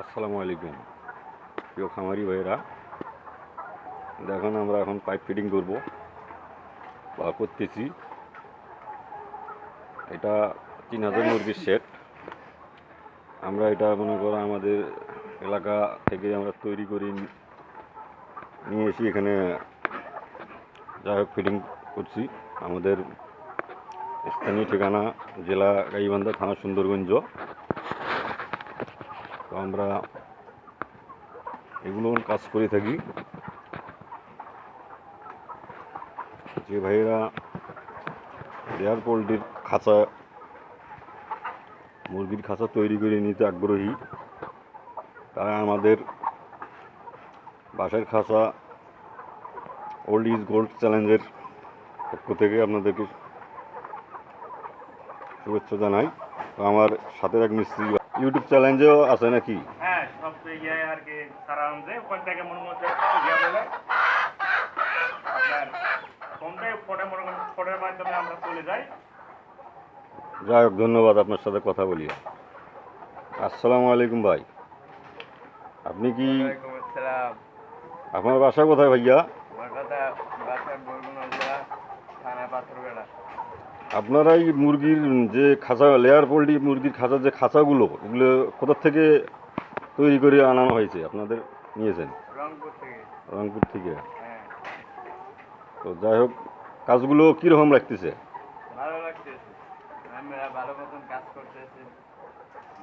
আসসালামু আলাইকুম। প্রিয় খামারি ভাইরা দেখুন আমরা এখন পাইপ ফিটিং করব, বা করতেছি। এটা তিন হাজার মুরগির সেট আমরা এটা মনে করো আমাদের এলাকা থেকে আমরা তৈরি করি নিয়ে এসে এখানে যাই হোক ফিটিং করছি। আমাদের স্থানীয় ঠিকানা জেলা গাইবান্ধা থানা সুন্দরগঞ্জ। আমরা এগুলো কাজ করে থাকি। যে ভাইয়েরা লেয়ার পোলট্রির খাঁচা, মুরগির খাঁচা তৈরি করে নিতে আগ্রহী, তারা আমাদের বাসার খাঁচা ওল্ড ইজ গোল্ড চ্যালেঞ্জের পক্ষ থেকে আপনাদেরকে শুভেচ্ছা জানাই। আমার সাথে এক মিস্ত্রি ইউটিউব চ্যালেঞ্জেও আছে নাকি? হ্যাঁ সব ইয়ে আর কি সারা ওখান থেকে মনে হচ্ছে যাই। হোক ধন্যবাদ আপনার সাথে কথা বলি আসসালামু আলাইকুম ভাই। আপনি কি আপনার বাসা কোথায় ভাইয়া? আমার কথা বাসার বরগুনা জেলা থানা পাথরবেড়া। আপনারা এই মুরগির যে খাঁচা লেয়ার পোল্ট্রি মুরগির খাঁচার যে খাঁচাগুলো এগুলো কোথা থেকে তৈরি করে আনানো হয়েছে? আপনাদের নিয়েছেন? রংপুর থেকে। রংপুর থেকে? হ্যাঁ। তো যাই হোক কাজগুলো কীরকম লাগতেছে? ভালো লাগতেছে। আমরা ভালো মতন কাজ করতেছি।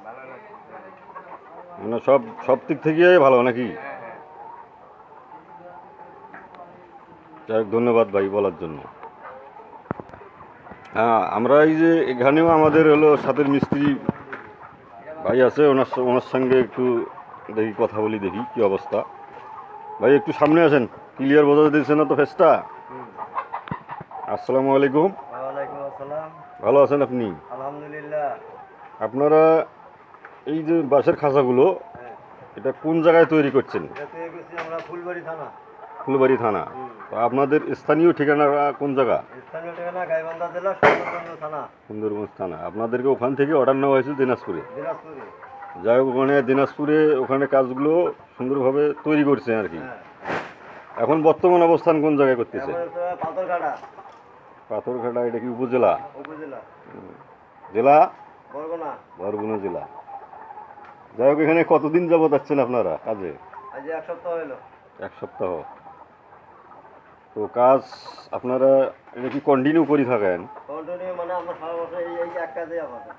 ভালো লাগতেছে। মানে সব সব দিক থেকে ভালো নাকি? হ্যাঁ হ্যাঁ। যাই হোক ধন্যবাদ ভাই বলার জন্য। হ্যাঁ আমরা এই যে এখানেও আমাদের হলো সাথের মিস্ত্রি ভাই আছে ওনার ওনার সঙ্গে একটু দেখি কথা বলি দেখি কি অবস্থা। ভাই একটু সামনে আসেন ক্লিয়ার বোঝা দিচ্ছে না তো ফেসটা? আসসালামু আলাইকুম। ভালো আছেন আপনি? আলহামদুলিল্লাহ। আপনারা এই যে বাঁশের খাঁচাগুলো হ্যাঁ। এটা কোন জায়গায় তৈরি করছেন? ফুলবাড়ি থানা। ফুলবাড়ি থানা। তো আপনাদের স্থানীয় ঠিকানা কোন জায়গা? স্থানীয় ঠিকানা গাইবান্ধা জেলা সুন্দরগঞ্জ থানা। সুন্দরগঞ্জ থানা। আপনাদেরকে ওখান থেকে অর্ডার নেওয়া হয়েছিল দিনাজপুরে? দিনাজপুরে। যাই হোক ওখানে দিনাজপুরে ওখানে কাজগুলো সুন্দরভাবে তৈরি করছে আর কি। হ্যাঁ। এখন বর্তমান অবস্থান কোন জায়গায় করতেছে? পাথরঘাটা। পাথরঘাটা এটা কি উপজেলা? উপজেলা। জেলা? বরগুনা। বরগুনা জেলা। যাই হোক এখানে কতদিন যাবত যাচ্ছেন আপনারা কাজে? এক সপ্তাহ হলো। এক সপ্তাহ। তো কাজ আপনারা এটা কি কন্টিনিউ করে থাকেন? কন্টিনিউ মানে আমরা সারা বছর এই এই এক কাজেই আমাদের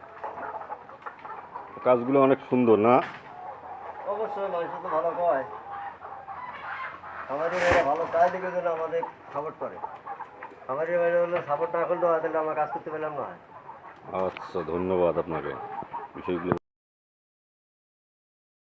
কাজগুলো অনেক সুন্দর না? অবশ্যই মানুষ তো ভালো কয় আমাদের মেয়েরা ভালো চাই দিকে জন্য আমাদের সাপোর্ট করে। আমাদের মেয়েরা হলে সাপোর্ট না করলে তাহলে আমরা কাজ করতে পারলাম না। আচ্ছা ধন্যবাদ আপনাকে। বিষয়গুলো